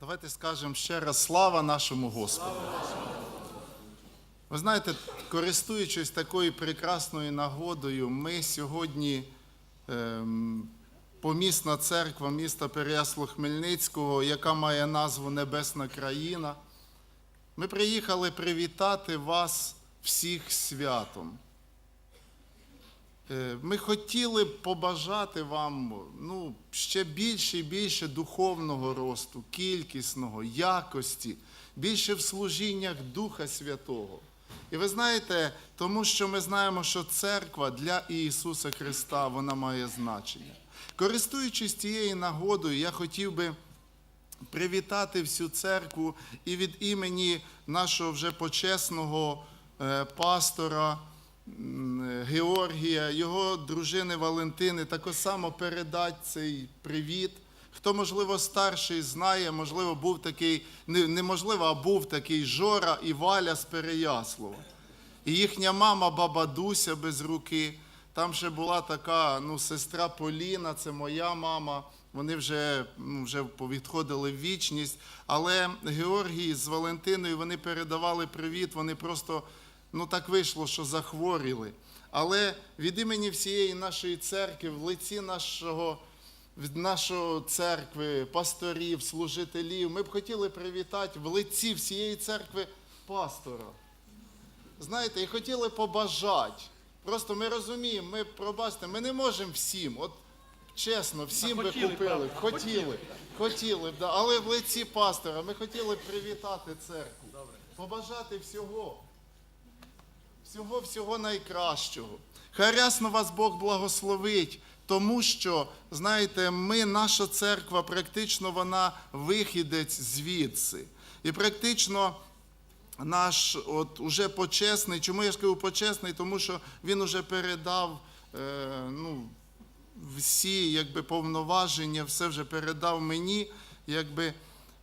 Давайте скажемо ще раз слава нашому Господу. Ви знаєте, користуючись такою прекрасною нагодою, ми сьогодні, ем, помісна церква міста Переяслу Хмельницького, яка має назву Небесна країна, ми приїхали привітати вас всіх святом. Е, Ми хотіли б побажати вам ну, ще більше і більше духовного росту, кількісного, якості, більше в служіннях Духа Святого. І ви знаєте, тому що ми знаємо, що церква для Ісуса Христа вона має значення. Користуючись цією нагодою, я хотів би привітати всю церкву і від імені нашого вже почесного е, пастора Георгія, його дружини Валентини, також само передати цей привіт. Хто, можливо, старший знає, можливо, був такий, неможливо, а був такий Жора і Валя з Переяслава. І їхня мама баба Дуся без руки. Там ще була така ну, сестра Поліна, це моя мама. Вони вже, ну, вже відходили в вічність. Але Георгій з Валентиною вони передавали привіт, вони просто ну, так вийшло, що захворіли. Але від імені всієї нашої церкви, в лиці нашого, від нашої церкви, пасторів, служителів, ми б хотіли привітати в лиці всієї церкви пастора знаєте, і хотіли побажати. Просто ми розуміємо, ми пробачте, ми не можемо всім. От чесно, всім би купили, правда, хотіли, хотіли, б, да. але в лиці пастора ми хотіли привітати церкву, побажати всього, всього, всього найкращого. Хай вас Бог благословить, тому що, знаєте, ми, наша церква, практично вона вихідець звідси. І практично наш от уже почесний. Чому я ж кажу почесний? Тому що він уже передав е, ну, всі якби, повноваження, все вже передав мені, якби,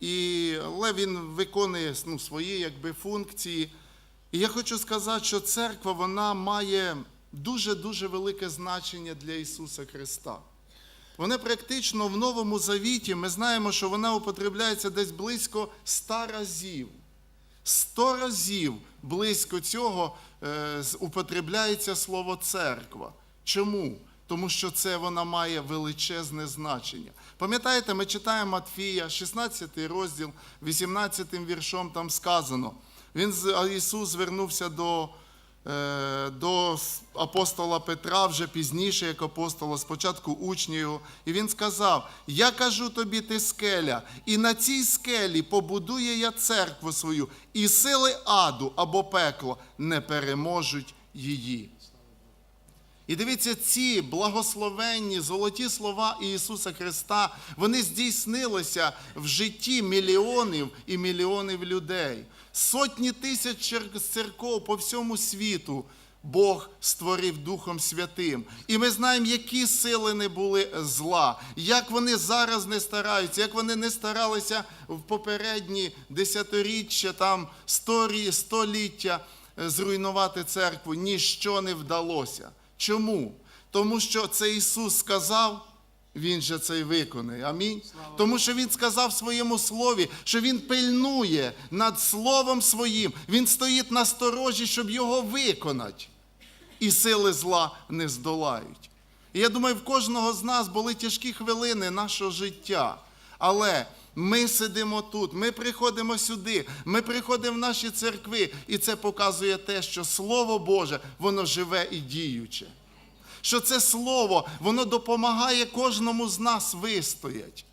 і, але він виконує ну, свої якби, функції. І я хочу сказати, що церква вона має дуже-дуже велике значення для Ісуса Христа. Вона практично в Новому Завіті, ми знаємо, що вона употребляється десь близько ста разів. Сто разів близько цього е, употребляється слово церква. Чому? Тому що це вона має величезне значення. Пам'ятаєте, ми читаємо Матфія, 16 розділ, 18 віршом там сказано. Він Ісус звернувся до, е, до апостола Петра вже пізніше, як апостола, спочатку його, і він сказав: Я кажу тобі, ти скеля, і на цій скелі побудує я церкву свою, і сили аду або пекло не переможуть її. І дивіться, ці благословенні золоті слова Ісуса Христа, вони здійснилися в житті мільйонів і мільйонів людей. Сотні тисяч церков по всьому світу Бог створив Духом Святим. І ми знаємо, які сили не були зла, як вони зараз не стараються, як вони не старалися в попередні десятиріччя, там сторі, століття е, зруйнувати церкву. Ніщо не вдалося. Чому? Тому що це Ісус сказав, Він же це й виконає. Амінь. Тому що Він сказав в своєму слові, що Він пильнує над Словом Своїм, Він стоїть на сторожі, щоб його виконати. І сили зла не здолають. І я думаю, в кожного з нас були тяжкі хвилини нашого життя. Але ми сидимо тут, ми приходимо сюди, ми приходимо в наші церкви, і це показує те, що Слово Боже, воно живе і діюче. Що це Слово, воно допомагає кожному з нас вистоять.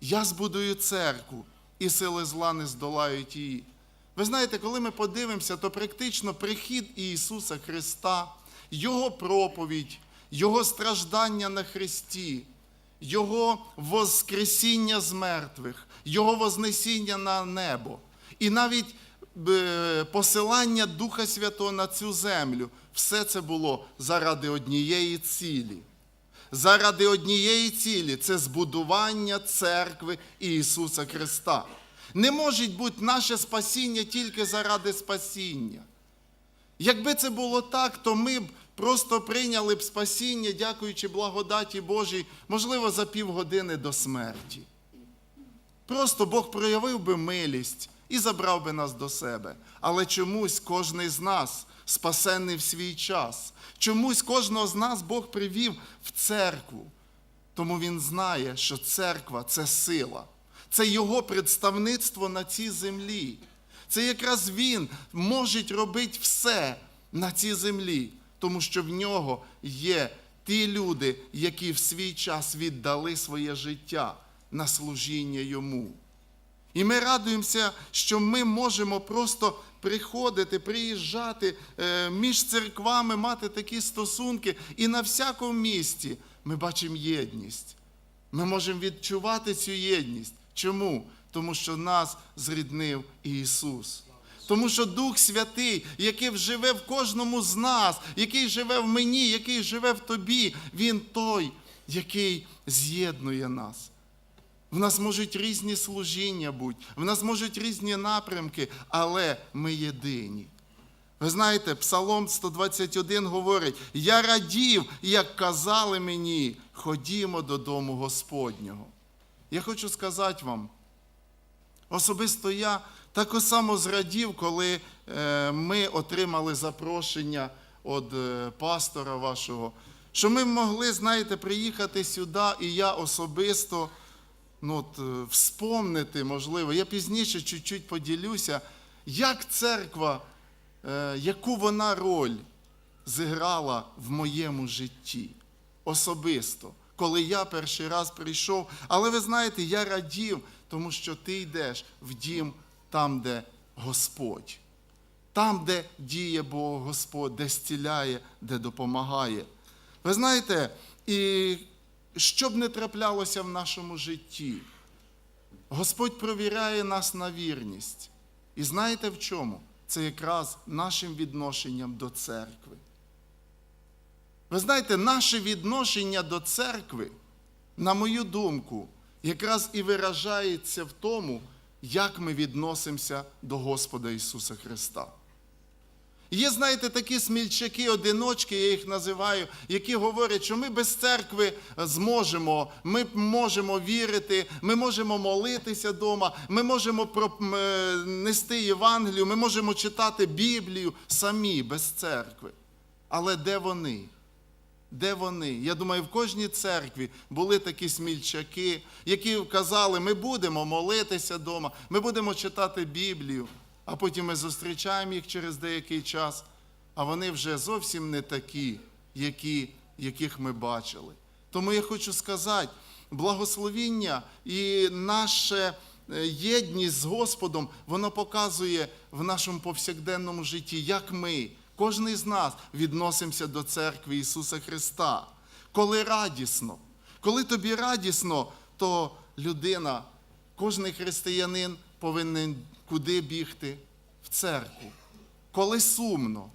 Я збудую церкву, і сили зла не здолають її. Ви знаєте, коли ми подивимося, то практично прихід Ісуса Христа, Його проповідь, Його страждання на Христі, Його воскресіння з мертвих, Його вознесіння на небо. І навіть е, посилання Духа Святого на цю землю, все це було заради однієї цілі. Заради однієї цілі це збудування церкви Ісуса Христа. Не може бути наше спасіння тільки заради спасіння. Якби це було так, то ми б просто прийняли б спасіння, дякуючи благодаті Божій, можливо, за півгодини до смерті. Просто Бог проявив би милість і забрав би нас до себе. Але чомусь кожний з нас спасенний в свій час. Чомусь кожного з нас Бог привів в церкву. Тому він знає, що церква це сила, це його представництво на цій землі. Це якраз він може робити все на цій землі, тому що в нього є ті люди, які в свій час віддали своє життя на служіння йому. І ми радуємося, що ми можемо просто приходити, приїжджати е, між церквами, мати такі стосунки, і на всякому місці ми бачимо єдність. Ми можемо відчувати цю єдність. Чому? Тому що нас зріднив Ісус. Тому що Дух Святий, який живе в кожному з нас, який живе в мені, який живе в тобі, Він той, який з'єднує нас. В нас можуть різні служіння бути, в нас можуть різні напрямки, але ми єдині. Ви знаєте, Псалом 121 говорить: Я радів, як казали мені, ходімо додому Господнього. Я хочу сказати вам, особисто я так само зрадів, коли е, ми отримали запрошення від е, пастора вашого, що ми могли, знаєте, приїхати сюди, і я особисто ну, от, е, вспомнити, можливо, я пізніше чуть-чуть поділюся, як церква, е, яку вона роль зіграла в моєму житті особисто, коли я перший раз прийшов. Але ви знаєте, я радів, тому що ти йдеш в дім там, де Господь, там, де діє Бог Господь, де зціляє, де допомагає. Ви знаєте, і що б не траплялося в нашому житті, Господь провіряє нас на вірність. І знаєте в чому? Це якраз нашим відношенням до церкви. Ви знаєте, наше відношення до церкви, на мою думку, якраз і виражається в тому, як ми відносимося до Господа Ісуса Христа. Є, знаєте, такі смільчаки, одиночки, я їх називаю, які говорять, що ми без церкви зможемо, ми можемо вірити, ми можемо молитися вдома, ми можемо е, нести Євангелію, ми можемо читати Біблію самі без церкви. Але де вони? Де вони? Я думаю, в кожній церкві були такі смільчаки, які казали, ми будемо молитися вдома, ми будемо читати Біблію, а потім ми зустрічаємо їх через деякий час, а вони вже зовсім не такі, які, яких ми бачили. Тому я хочу сказати, благословіння і наша е, єдність з Господом, воно показує в нашому повсякденному житті, як ми, кожен з нас відносимося до церкви Ісуса Христа. Коли радісно, коли тобі радісно, то людина, кожен християнин повинен куди бігти? В церкву. Коли сумно,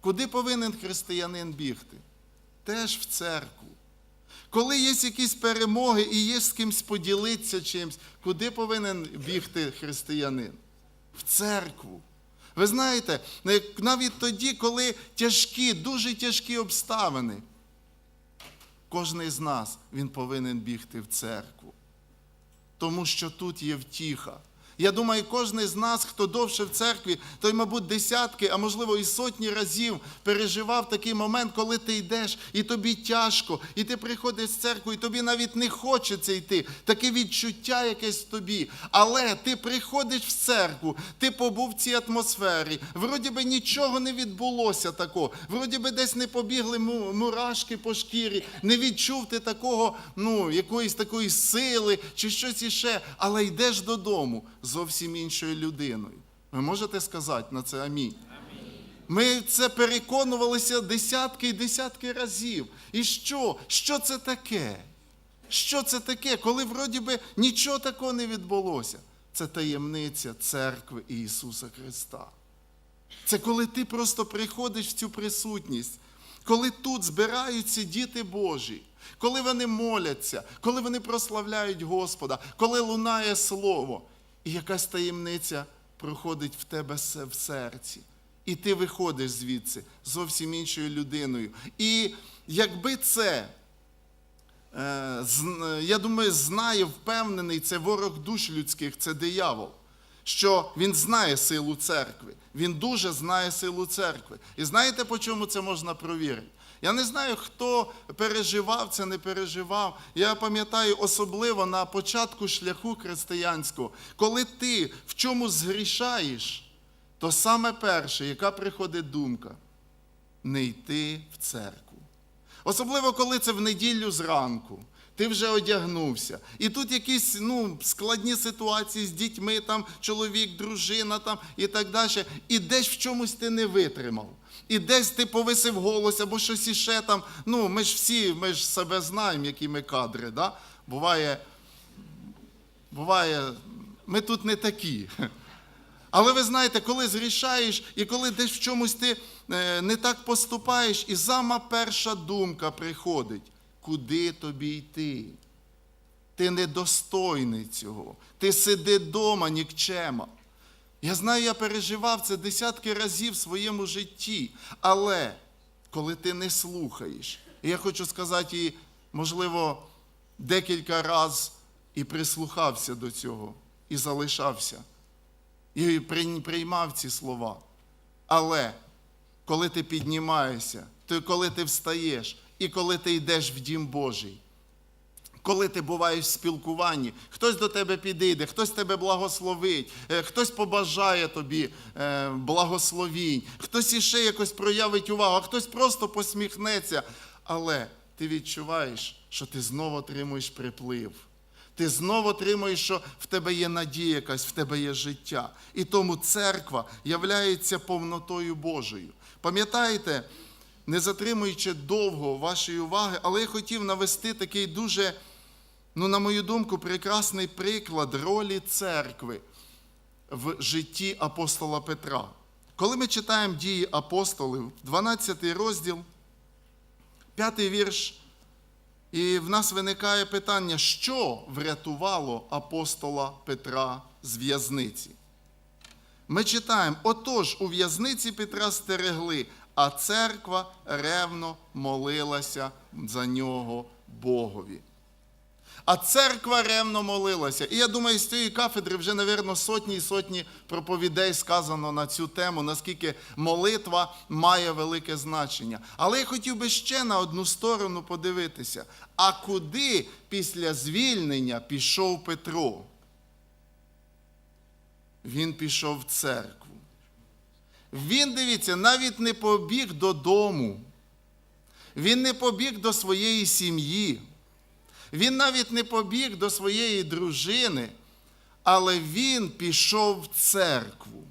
куди повинен християнин бігти? Теж в церкву. Коли є якісь перемоги і є з кимсь поділитися чимось, куди повинен бігти християнин? В церкву. Ви знаєте, навіть тоді, коли тяжкі, дуже тяжкі обставини, кожен з нас він повинен бігти в церкву. Тому що тут є втіха. Я думаю, кожен з нас, хто довше в церкві, той, мабуть, десятки, а можливо і сотні разів переживав такий момент, коли ти йдеш, і тобі тяжко, і ти приходиш в церкву, і тобі навіть не хочеться йти. Таке відчуття якесь в тобі. Але ти приходиш в церкву, ти побув в цій атмосфері. Вроді би нічого не відбулося такого. Вроді би десь не побігли му- мурашки по шкірі, не відчув ти такого, ну, якоїсь такої сили чи щось іще, але йдеш додому зовсім іншою людиною. Ви можете сказати на це амінь? Ми це переконувалися десятки і десятки разів. І що? Що це таке? Що це таке, коли вроді би нічого такого не відбулося? Це таємниця церкви Ісуса Христа. Це коли ти просто приходиш в цю присутність, коли тут збираються діти Божі, коли вони моляться, коли вони прославляють Господа, коли лунає Слово, і якась таємниця проходить в тебе в серці. І ти виходиш звідси зовсім іншою людиною. І якби це е, я думаю, знає, впевнений, це ворог душ людських, це диявол. Що він знає силу церкви. Він дуже знає силу церкви. І знаєте, по чому це можна провірити? Я не знаю, хто переживав це, не переживав. Я пам'ятаю особливо на початку шляху християнського, коли ти в чому згрішаєш, то саме перше, яка приходить думка не йти в церкву. Особливо, коли це в неділю зранку. Ти вже одягнувся. І тут якісь ну, складні ситуації з дітьми, там, чоловік, дружина там, і так далі. І десь в чомусь ти не витримав. І десь ти повисив голос, або щось іще там. Ну, ми ж всі, ми ж себе знаємо, які ми кадри. Да? Буває, буває, ми тут не такі. Але ви знаєте, коли зрішаєш і коли десь в чомусь ти е, не так поступаєш, і сама перша думка приходить, куди тобі йти? Ти недостойний цього. Ти сиди вдома, нікчема. Я знаю, я переживав це десятки разів в своєму житті. Але коли ти не слухаєш, і я хочу сказати, і, можливо, декілька разів і прислухався до цього, і залишався і приймав ці слова. Але коли ти піднімаєшся, то коли ти встаєш, і коли ти йдеш в дім Божий, коли ти буваєш в спілкуванні, хтось до тебе підійде, хтось тебе благословить, е, хтось побажає тобі е, благословінь, хтось іще якось проявить увагу, а хтось просто посміхнеться. Але ти відчуваєш, що ти знову отримуєш приплив. Ти знову отримуєш, що в тебе є надія якась, в тебе є життя. І тому церква являється повнотою Божою. Пам'ятаєте, не затримуючи довго вашої уваги, але я хотів навести такий дуже, ну, на мою думку, прекрасний приклад ролі церкви в житті апостола Петра. Коли ми читаємо дії апостолів, 12 розділ, 5 вірш. І в нас виникає питання, що врятувало апостола Петра з в'язниці. Ми читаємо: отож, у в'язниці Петра стерегли, а церква ревно молилася за нього Богові. А церква ревно молилася. І я думаю, з цієї кафедри вже, напевно, сотні і сотні проповідей сказано на цю тему, наскільки молитва має велике значення. Але я хотів би ще на одну сторону подивитися. А куди після звільнення пішов Петро? Він пішов в церкву. Він, дивіться, навіть не побіг додому. Він не побіг до своєї сім'ї. Він навіть не побіг до своєї дружини, але він пішов в церкву.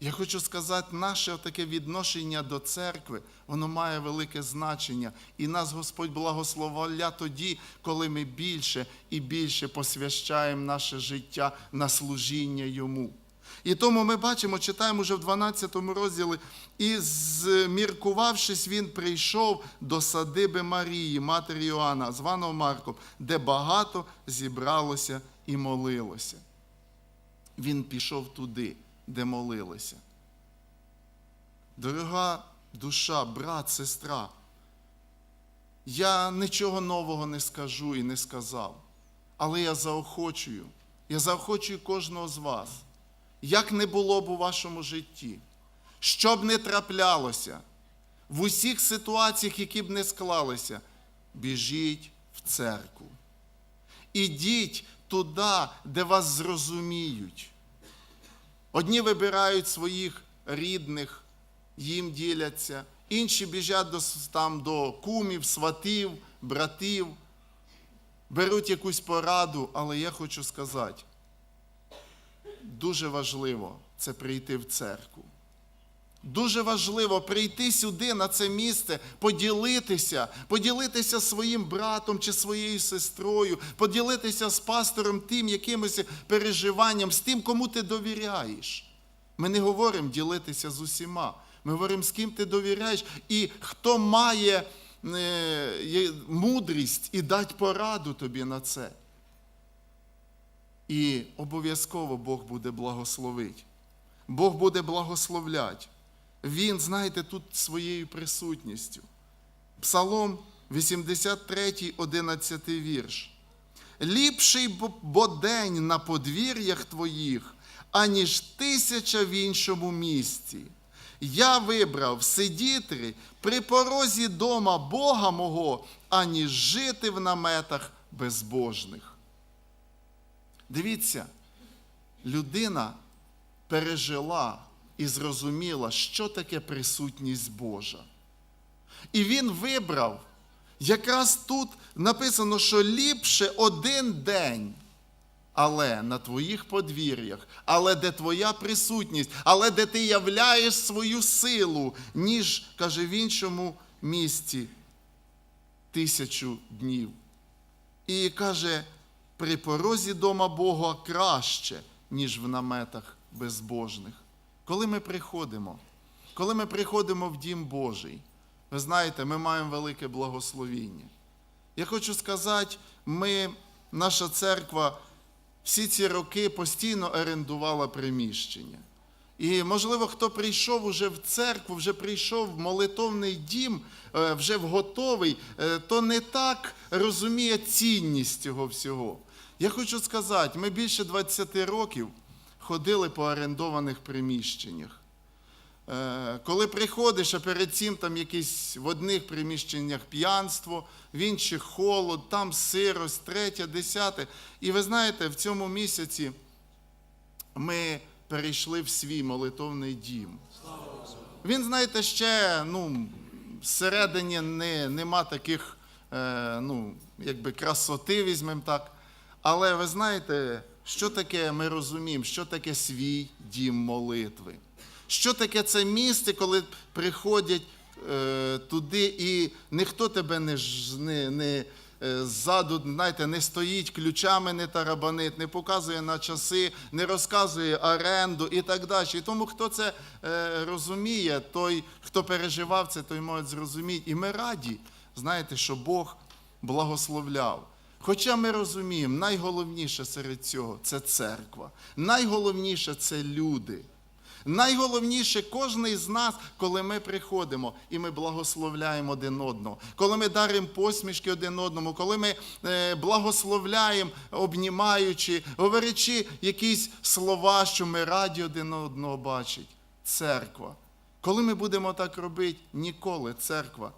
Я хочу сказати, наше таке відношення до церкви, воно має велике значення. І нас Господь благословля тоді, коли ми більше і більше посвящаємо наше життя на служіння Йому. І тому ми бачимо, читаємо вже в 12 розділі, і зміркувавшись, він прийшов до садиби Марії, матері Йоанна, званого Марком, де багато зібралося і молилося. Він пішов туди, де молилися. Дорога душа, брат, сестра, я нічого нового не скажу і не сказав, але я заохочую, я заохочую кожного з вас як не було б у вашому житті, що б не траплялося, в усіх ситуаціях, які б не склалися, біжіть в церкву. Ідіть туди, де вас зрозуміють. Одні вибирають своїх рідних, їм діляться, інші біжать до, там, до кумів, сватів, братів, беруть якусь пораду, але я хочу сказати, дуже важливо це прийти в церкву. Дуже важливо прийти сюди, на це місце, поділитися, поділитися своїм братом чи своєю сестрою, поділитися з пастором тим якимось переживанням, з тим, кому ти довіряєш. Ми не говоримо ділитися з усіма. Ми говоримо, з ким ти довіряєш, і хто має е, мудрість і дати пораду тобі на це. І обов'язково Бог буде благословити. Бог буде благословляти. Він, знаєте, тут своєю присутністю. Псалом 83, 11 вірш. Ліпший бо- день на подвір'ях твоїх, аніж тисяча в іншому місці. Я вибрав сидіти при порозі дома Бога мого, аніж жити в наметах безбожних. Дивіться, людина пережила і зрозуміла, що таке присутність Божа. І він вибрав, якраз тут написано, що ліпше один день, але на твоїх подвір'ях, але де твоя присутність, але де ти являєш свою силу, ніж, каже, в іншому місці тисячу днів. І каже, при порозі дома Бога краще, ніж в наметах безбожних. Коли ми приходимо, коли ми приходимо в дім Божий, ви знаєте, ми маємо велике благословіння. Я хочу сказати, ми, наша церква, всі ці роки постійно орендувала приміщення. І, можливо, хто прийшов уже в церкву, вже прийшов в молитовний дім, е, вже в готовий, е, то не так розуміє цінність цього всього. Я хочу сказати, ми більше 20 років ходили по орендованих приміщеннях. Е, Коли приходиш, а перед цим там якісь в одних приміщеннях п'янство, в інших холод, там сирость, третє, десяте. І ви знаєте, в цьому місяці ми перейшли в свій молитовний дім. Він, знаєте, ще ну, всередині не, нема таких, е, ну, якби красоти, візьмемо так. Але ви знаєте, що таке ми розуміємо, що таке свій дім молитви? Що таке це місце, коли приходять е, туди, і ніхто тебе не, не, не е, ззаду, знаєте, не стоїть, ключами не тарабанить, не показує на часи, не розказує оренду і так далі. І тому, хто це е, розуміє, той, хто переживав це, той може зрозуміти. І ми раді, знаєте, що Бог благословляв. Хоча ми розуміємо, найголовніше серед цього це церква. Найголовніше це люди. Найголовніше кожен з нас, коли ми приходимо і ми благословляємо один одного, коли ми даримо посмішки один одному, коли ми е, благословляємо, обнімаючи, говорячи якісь слова, що ми раді один одного бачить. Церква. Коли ми будемо так робити, ніколи церква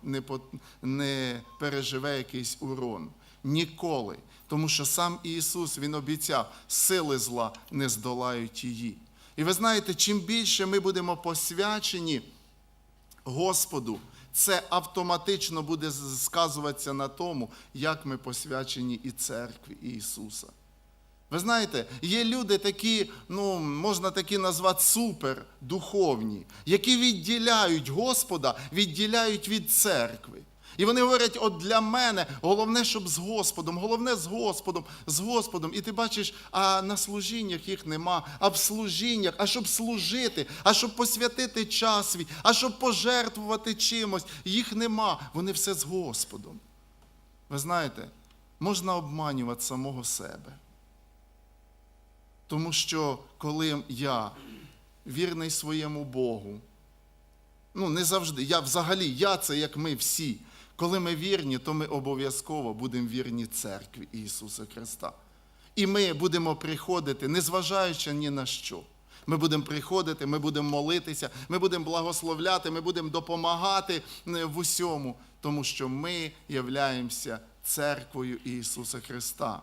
не переживе якийсь урон. Ніколи. Тому що сам Ісус Він обіцяв, сили зла не здолають її. І ви знаєте, чим більше ми будемо посвячені Господу, це автоматично буде сказуватися на тому, як ми посвячені і церкві Ісуса. Ви знаєте, є люди такі, ну, можна такі назвати супер духовні, які відділяють Господа, відділяють від церкви. І вони говорять: от для мене головне, щоб з Господом, головне з Господом, з Господом. І ти бачиш, а на служіннях їх нема, а в служіннях, а щоб служити, а щоб посвятити час свій, а щоб пожертвувати чимось, їх нема. Вони все з Господом. Ви знаєте, можна обманювати самого себе. Тому що коли я вірний своєму Богу, ну не завжди, я взагалі, я це як ми всі. Коли ми вірні, то ми обов'язково будемо вірні церкві Ісуса Христа. І ми будемо приходити, незважаючи ні на що. Ми будемо приходити, ми будемо молитися, ми будемо благословляти, ми будемо допомагати е, в усьому, тому що ми являємося церквою Ісуса Христа.